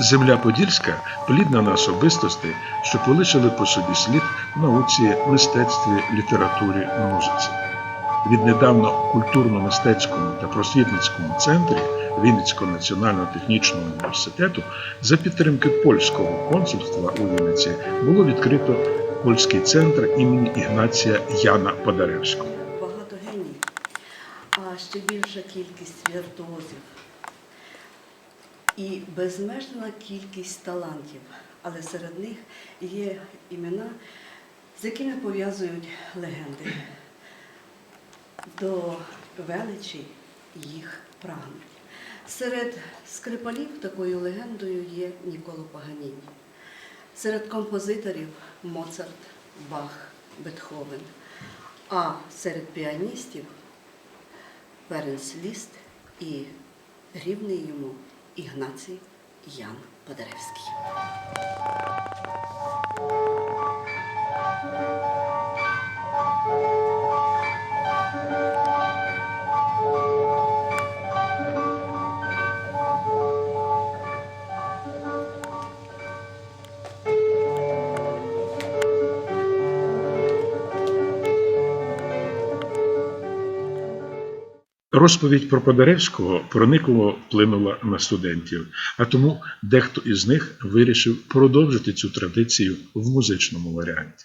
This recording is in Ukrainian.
Земля Подільська плідна на особистості, що полишили по собі слід в науці, мистецтві, літературі, музиці. Віднедавно культурно-мистецькому та просвітницькому центрі Вінницького національного технічного університету за підтримки польського консульства у Вінниці було відкрито польський центр імені Ігнація Яна Подаревського. багато геній, а ще більша кількість віртуозів і безмежна кількість талантів. Але серед них є імена, з якими пов'язують легенди. До величі їх прагнуть. Серед скрипалів такою легендою є Ніколо Паганіні. Серед композиторів Моцарт, Бах, Бетховен. А серед піаністів Ференс Ліст і рівний йому Ігнацій Ян Подеревський. Розповідь про Подаревського проникло вплинула на студентів, а тому дехто із них вирішив продовжити цю традицію в музичному варіанті.